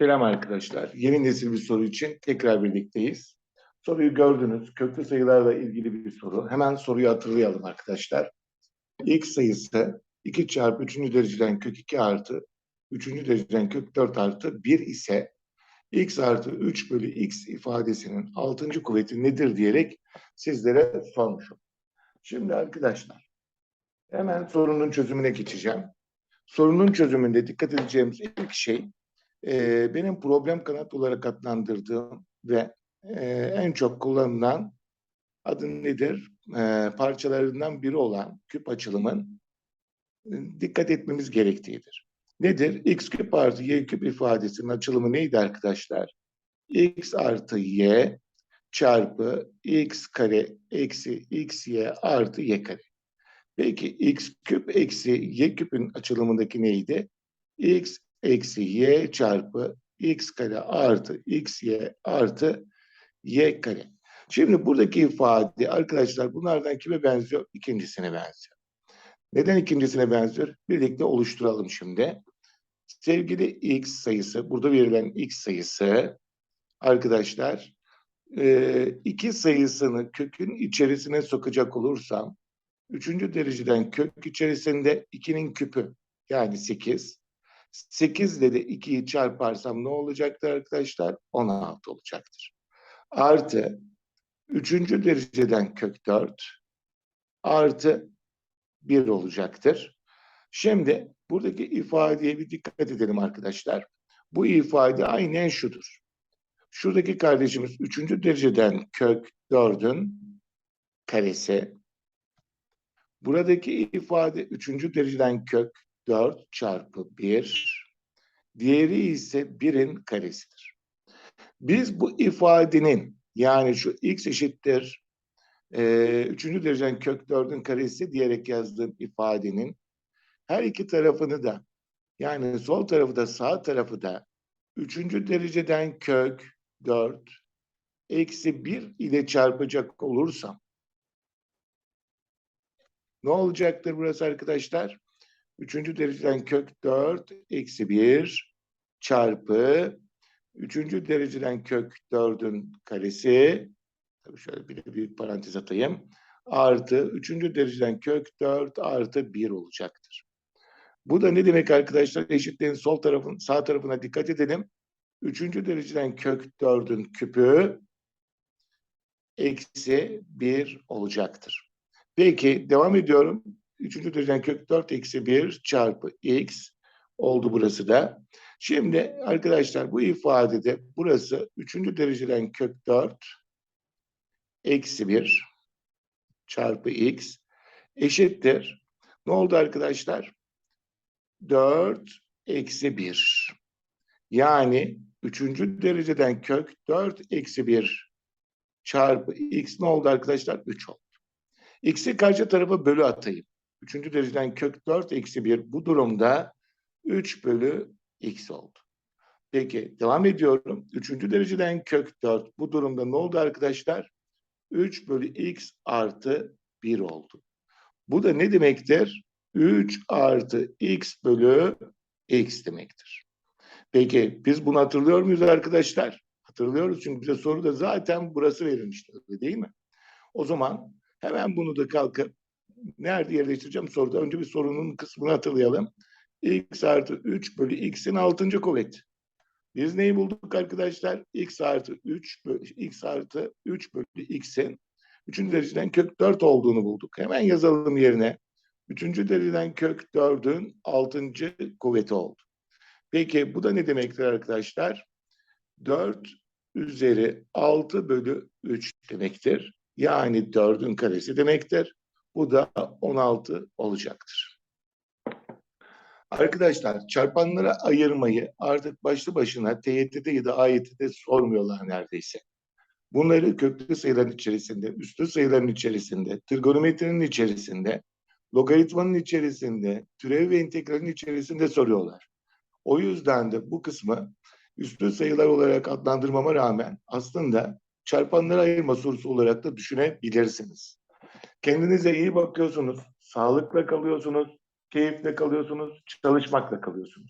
Selam arkadaşlar. Yeni nesil bir soru için tekrar birlikteyiz. Soruyu gördünüz. Köklü sayılarla ilgili bir soru. Hemen soruyu hatırlayalım arkadaşlar. X sayısı 2 çarpı 3. dereceden kök 2 artı 3. dereceden kök 4 artı 1 ise x artı 3 bölü x ifadesinin 6. kuvveti nedir diyerek sizlere sormuşum. Şimdi arkadaşlar hemen sorunun çözümüne geçeceğim. Sorunun çözümünde dikkat edeceğimiz ilk şey e, benim problem kanat olarak adlandırdığım ve e, en çok kullanılan adı nedir? E, parçalarından biri olan küp açılımın dikkat etmemiz gerektiğidir. Nedir? X küp artı Y küp ifadesinin açılımı neydi arkadaşlar? X artı Y çarpı X kare eksi XY artı Y kare. Peki X küp eksi Y küpün açılımındaki neydi? X eksi y çarpı x kare artı xy artı y kare. Şimdi buradaki ifade arkadaşlar bunlardan kime benziyor? İkincisine benziyor. Neden ikincisine benziyor? Birlikte oluşturalım şimdi. Sevgili x sayısı, burada verilen x sayısı arkadaşlar e, iki sayısını kökün içerisine sokacak olursam üçüncü dereceden kök içerisinde 2'nin küpü yani 8 8 ile de 2'yi çarparsam ne olacaktır arkadaşlar? 16 olacaktır. Artı 3. dereceden kök 4 artı 1 olacaktır. Şimdi buradaki ifadeye bir dikkat edelim arkadaşlar. Bu ifade aynen şudur. Şuradaki kardeşimiz 3. dereceden kök 4'ün karesi. Buradaki ifade 3. dereceden kök 4 çarpı 1. Diğeri ise 1'in karesidir. Biz bu ifadenin yani şu x eşittir e, 3. dereceden kök 4'ün karesi diyerek yazdığım ifadenin her iki tarafını da yani sol tarafı da sağ tarafı da 3. dereceden kök 4 eksi 1 ile çarpacak olursam ne olacaktır burası arkadaşlar? Üçüncü dereceden kök 4 eksi 1 çarpı üçüncü dereceden kök 4'ün karesi tabii şöyle bir büyük parantez atayım artı üçüncü dereceden kök 4 artı 1 olacaktır. Bu da ne demek arkadaşlar? Eşitliğin sol tarafın sağ tarafına dikkat edelim. Üçüncü dereceden kök 4'ün küpü eksi 1 olacaktır. Peki devam ediyorum. Üçüncü dereceden kök 4 eksi 1 çarpı x oldu burası da. Şimdi arkadaşlar bu ifadede burası üçüncü dereceden kök 4 eksi 1 çarpı x eşittir. Ne oldu arkadaşlar? 4 eksi 1. Yani üçüncü dereceden kök 4 eksi 1 çarpı x ne oldu arkadaşlar? 3 oldu. X'i karşı tarafa bölü atayım. Üçüncü dereceden kök 4 eksi 1 bu durumda 3 bölü x oldu. Peki devam ediyorum. Üçüncü dereceden kök 4 bu durumda ne oldu arkadaşlar? 3 bölü x artı 1 oldu. Bu da ne demektir? 3 artı x bölü x demektir. Peki biz bunu hatırlıyor muyuz arkadaşlar? Hatırlıyoruz çünkü bize soruda zaten burası verilmişti değil mi? O zaman hemen bunu da kalkıp nerede yerleştireceğim soruda. Önce bir sorunun kısmını hatırlayalım. x artı 3 bölü x'in 6. kuvveti. Biz neyi bulduk arkadaşlar? x artı 3 bölü, x artı 3 bölü x'in 3. dereceden kök 4 olduğunu bulduk. Hemen yazalım yerine. 3. dereceden kök 4'ün 6. kuvveti oldu. Peki bu da ne demektir arkadaşlar? 4 üzeri 6 bölü 3 demektir. Yani 4'ün karesi demektir. Bu da 16 olacaktır. Arkadaşlar çarpanlara ayırmayı artık başlı başına TYT'de ya da AYT'de sormuyorlar neredeyse. Bunları köklü sayıların içerisinde, üstlü sayıların içerisinde, trigonometrinin içerisinde, logaritmanın içerisinde, türev ve integralin içerisinde soruyorlar. O yüzden de bu kısmı üstlü sayılar olarak adlandırmama rağmen aslında çarpanlara ayırma sorusu olarak da düşünebilirsiniz. Kendinize iyi bakıyorsunuz, sağlıkla kalıyorsunuz, keyifle kalıyorsunuz, çalışmakla kalıyorsunuz.